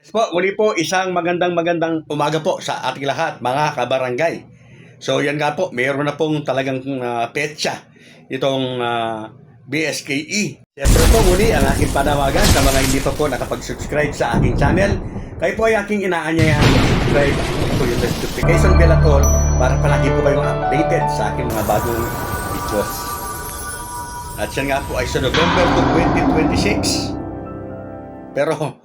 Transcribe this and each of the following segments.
Yes po, muli po isang magandang magandang umaga po sa ating lahat mga kabarangay. So yan nga po, mayroon na pong talagang uh, petsa itong uh, BSKE. Siyempre po muli ang aking panawagan sa mga hindi pa po nakapag-subscribe sa aking channel. Kayo po ay aking inaanyayahan mag-subscribe at po yung notification bell at all para palagi po kayong updated sa aking mga bagong videos. At yan nga po ay sa November 2026. Pero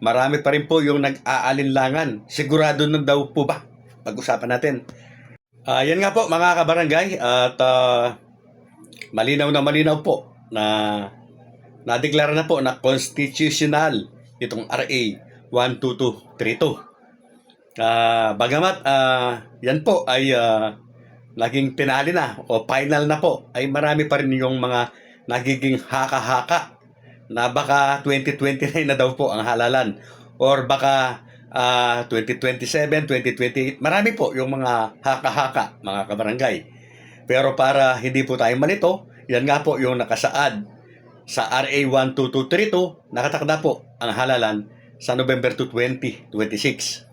marami pa rin po yung nag-aalinlangan. Sigurado na daw po ba? Pag-usapan natin. Ah, yan nga po mga kabarangay at ah, malinaw na malinaw po na nadeklara na po na constitutional itong RA 12232. Ah, bagamat ah, yan po ay ah, naging pinali na o final na po ay marami pa rin yung mga nagiging haka-haka na baka 2029 na daw po ang halalan or baka ah, 2027, 2028. Marami po yung mga haka-haka, mga kabarangay. Pero para hindi po tayo malito, yan nga po yung nakasaad sa RA 12232, nakatakda po ang halalan sa November 2, 2026.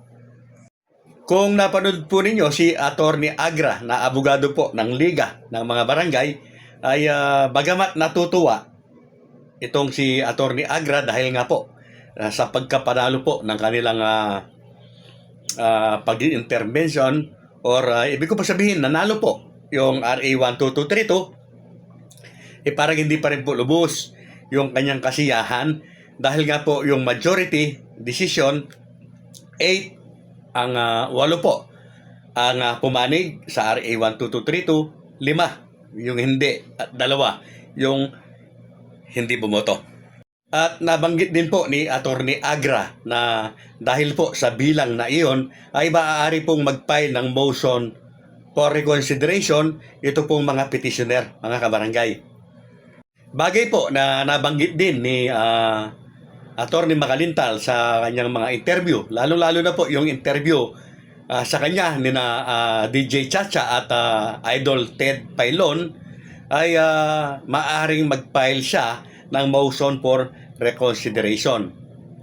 Kung napanood po ninyo si Attorney Agra na abogado po ng Liga ng mga barangay ay ah, bagamat natutuwa itong si Attorney Agra dahil nga po ah, sa pagkapanalo po ng kanilang uh, pag-intervention or ah, ibig ko pa sabihin nanalo po yung RA 12232 eh parang hindi pa rin po lubos yung kanyang kasiyahan dahil nga po yung majority decision 8 ang ah, walo po ang ah, pumanig sa RA 12232 lima yung hindi at dalawa yung hindi bumoto. At nabanggit din po ni Attorney Agra na dahil po sa bilang na iyon ay maaari pong mag-file ng motion for reconsideration ito pong mga petitioner, mga kabarangay. Bagay po na nabanggit din ni ah, Attorney Makalintal sa kanyang mga interview, lalo-lalo na po yung interview ah, sa kanya ni na ah, DJ Chacha at ah, Idol Ted Pailon ay ah, maaring mag-file siya ng motion for reconsideration.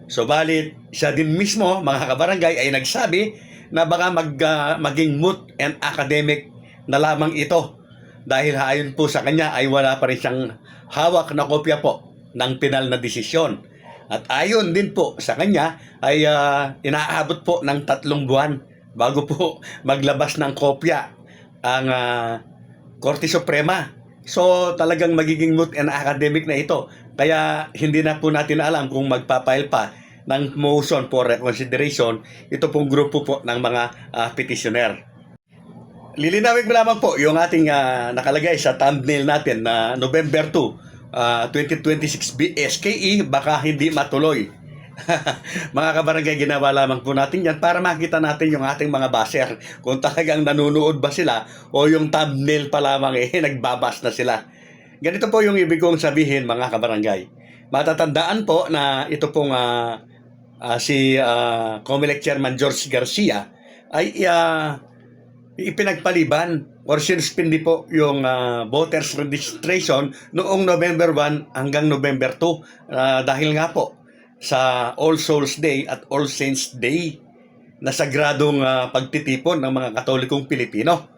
So balit siya din mismo mga kabarangay ay nagsabi na baka mag, ah, maging moot and academic na lamang ito dahil ayon po sa kanya ay wala pa rin siyang hawak na kopya po ng pinal na desisyon. At ayon din po sa kanya ay ah, inaabot po ng tatlong buwan bago po maglabas ng kopya ang ah, Korte Suprema. So talagang magiging moot and academic na ito. Kaya hindi na po natin alam kung magpapile pa ng motion for reconsideration ito pong grupo po ng mga ah, petitioner. Lilinawin ko lamang po yung ating ah, nakalagay sa thumbnail natin na November 2, ah, 2026 BSKE baka hindi matuloy. mga kabarangay, ginawa lamang po natin yan para makita natin yung ating mga baser. Kung talagang nanonood ba sila o yung thumbnail pa lamang eh, nagbabas na sila. Ganito po yung ibig kong sabihin mga kabarangay. Matatandaan po na ito pong ah, ah, si uh, Comelec Chairman George Garcia ay ah, ipinagpaliban or sinuspindi po yung ah, voters registration noong November 1 hanggang November 2 ah, dahil nga po sa All Souls Day at All Saints Day na sagradong ah, pagtitipon ng mga Katolikong Pilipino.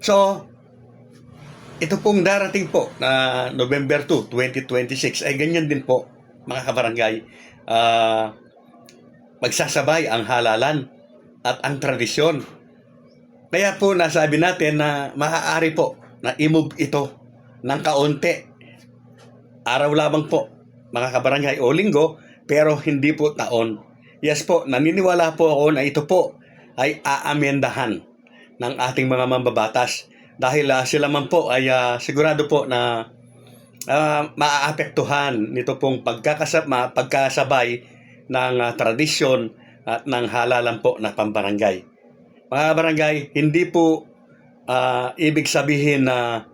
So, ito pong darating po na November 2, 2026 ay ganyan din po mga kabarangay. Ah, magsasabay ang halalan at ang tradisyon. Kaya po nasabi natin na maaari po na i-move ito ng kaunti. Araw lamang po mga kabarangay o linggo pero hindi po taon. Yes po, naniniwala po ako na ito po ay aamendahan ng ating mga mambabatas dahil ah, sila man po ay ah, sigurado po na uh, maaapektuhan nito pong pagkakasama, pagkasabay ng ah, tradisyon at ng halalan po na pambarangay. Mga barangay, hindi po ah, ibig sabihin na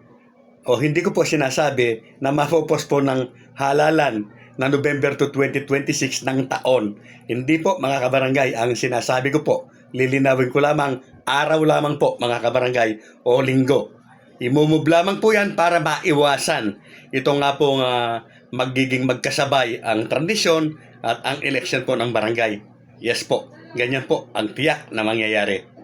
o hindi ko po sinasabi na mapopos po ng halalan na November to 2026 ng taon. Hindi po mga kabarangay ang sinasabi ko po. Lilinawin ko lamang araw lamang po mga kabarangay o linggo. Imumove lamang po yan para maiwasan ito nga pong ah, magiging magkasabay ang tradisyon at ang eleksyon po ng barangay. Yes po, ganyan po ang tiyak na mangyayari.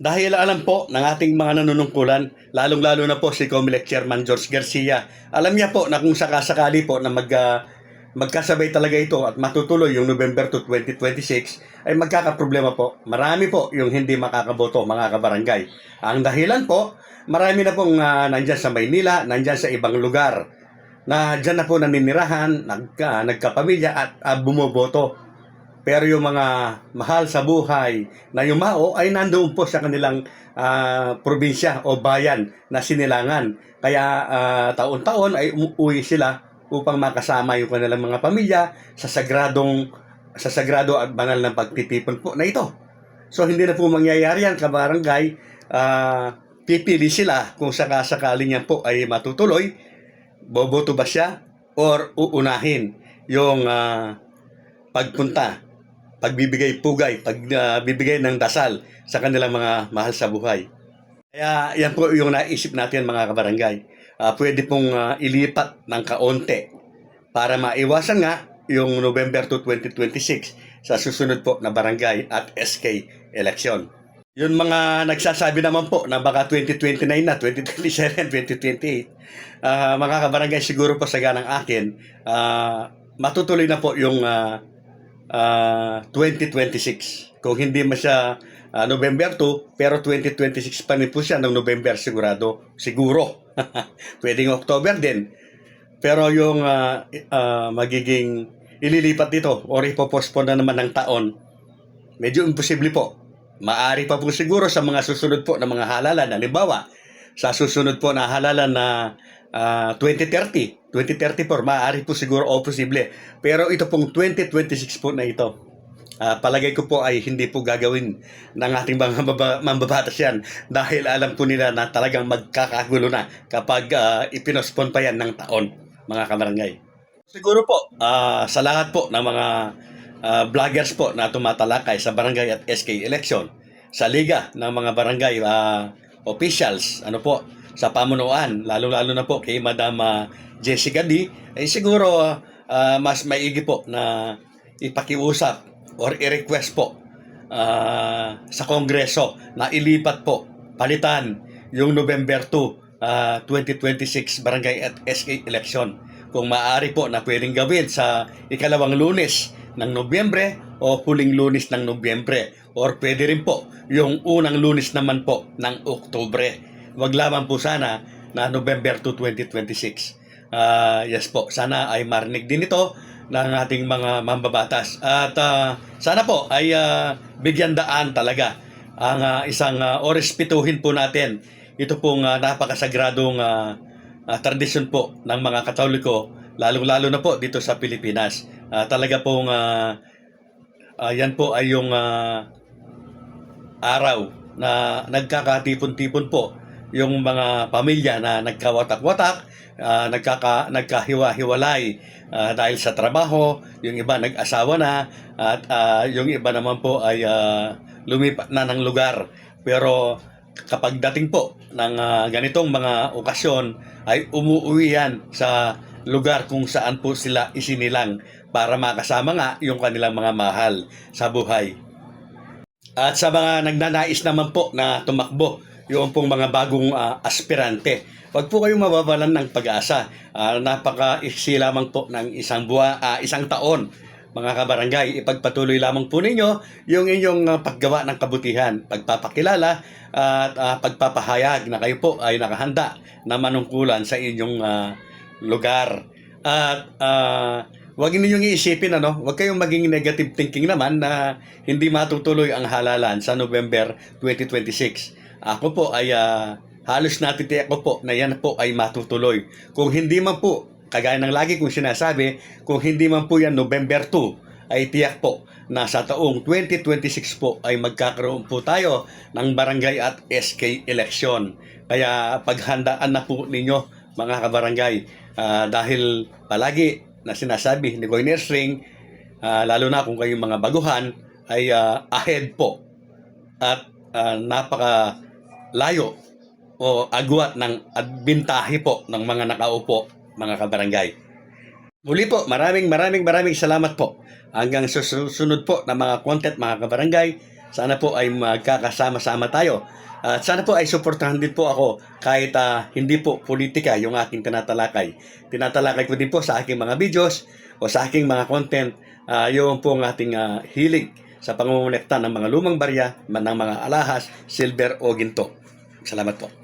Dahil alam po ng ating mga nanunungkulan, lalong-lalo na po si Comelec Chairman George Garcia, alam niya po na kung sakasakali po na mag, ah, magkasabay talaga ito at matutuloy yung November to 2026, ay magkakaproblema po. Marami po yung hindi makakaboto mga kabarangay. Ang dahilan po, marami na pong ah, nandyan sa Maynila, nandyan sa ibang lugar na dyan na po naninirahan, nag, ah, nagkapamilya at ah, bumoboto. Pero yung mga mahal sa buhay na yumao ay nandoon po sa kanilang ah, probinsya o bayan na sinilangan. Kaya ah, taon-taon ay umuwi sila upang makasama yung kanilang mga pamilya sa sagradong sa sagrado at banal na pagtitipon po na ito. So hindi na po mangyayari yan kabarangay. Ah, pipili sila kung sakasakali niya po ay matutuloy, boboto ba siya or uunahin yung ah, pagpunta, pagbibigay pugay, pagbibigay ng dasal sa kanilang mga mahal sa buhay. Kaya yan po yung naisip natin mga kabarangay. Ah, pwede pong ah, ilipat ng kaonte para maiwasan nga yung November to 2026 sa susunod po na barangay at SK election. Yung mga nagsasabi naman po na baka 2029 na, 2027, 2028, ah, mga kabarangay siguro po sa ganang akin, ah, matutuloy na po yung ah, ah, 2026. Kung hindi man siya ah, November 2, pero 2026 pa rin po siya ng November sigurado. Siguro. Pwedeng October din. Pero yung i- ah, magiging ililipat dito or ipopospone na naman ng taon, medyo imposible po. Maari pa po siguro sa mga susunod po na mga halalan. Halimbawa, sa susunod po na halalan na ah, 2030, 2034, maaari po siguro o posible. Pero ito pong 2026 po na ito. Ah, palagay ko po ay hindi po gagawin ng ating mga mambabatas yan dahil alam po nila na talagang magkakagulo na kapag ah, ipinospon pa yan ng taon, mga kamarangay. Siguro po, ah, sa lahat po ng mga ah, vloggers po na tumatalakay sa barangay at SK election, sa liga ng mga barangay ah, officials, ano po, sa pamunuan, lalo-lalo na po kay Madam ah, Jessica D, ay siguro ah, mas maigi po na ipakiusap or i-request po ah, sa Kongreso na ilipat po, palitan yung November 2, ah, 2026 barangay at SK election. Kung maaari po na pwedeng gawin sa ikalawang lunes ng Nobyembre o huling lunes ng Nobyembre or pwede rin po yung unang lunes naman po ng Oktubre. Wag lamang po sana na November 2, 2026. Ah, yes po, sana ay marinig din ito ng ating mga mambabatas. At ah, sana po ay ah, bigyan daan talaga ang ah, isang uh, o respetuhin po natin ito pong ah, napakasagradong ah, ah, tradisyon po ng mga Katoliko, lalong-lalo na po dito sa Pilipinas. Ah, talaga pong ah, ah, yan po ay yung ah, araw na nagkakatipon-tipon po yung mga pamilya na nagkawatak-watak, ah, nagkaka, nagkahiwa-hiwalay ah, dahil sa trabaho, yung iba nag-asawa na, at ah, yung iba naman po ay ah, lumipat na ng lugar. Pero kapag dating po ng ah, ganitong mga okasyon, ay umuwi yan sa lugar kung saan po sila isinilang para makasama nga yung kanilang mga mahal sa buhay. At sa mga nagnanais naman po na tumakbo, yung pong mga bagong ah, aspirante, wag po kayong mababalan ng pag-asa. Ah, napaka-iksi lamang po ng isang buwa, ah, isang taon. Mga kabarangay, ipagpatuloy lamang po ninyo yung inyong ah, paggawa ng kabutihan, pagpapakilala at ah, pagpapahayag na kayo po ay nakahanda na manungkulan sa inyong ah, lugar. At ah, Huwag ninyong iisipin ano, huwag kayong maging negative thinking naman na hindi matutuloy ang halalan sa November 2026. Ako po ay ah, halos natitiyak ko po na yan po ay matutuloy. Kung hindi man po, kagaya ng lagi kong sinasabi, kung hindi man po yan November 2, ay tiyak po na sa taong 2026 po ay magkakaroon po tayo ng barangay at SK election. Kaya paghandaan na po ninyo mga kabarangay Ah, dahil palagi na sinasabi ni Goy Ring, ah, lalo na kung kayong mga baguhan, ay ah, ahead po at ah, napaka layo o agwat ng at bintahe po ng mga nakaupo mga kabarangay. Muli po, maraming maraming maraming salamat po. Hanggang susunod po na mga content mga kabarangay, sana po ay magkakasama-sama tayo. At sana po ay suportahan din po ako kahit ah, hindi po politika yung aking tinatalakay. Tinatalakay ko din po sa aking mga videos o sa aking mga content ah, yung po ang ating ah, hilig sa pangungunekta ng mga lumang barya, ng mga alahas, silver o ginto. Salamat po.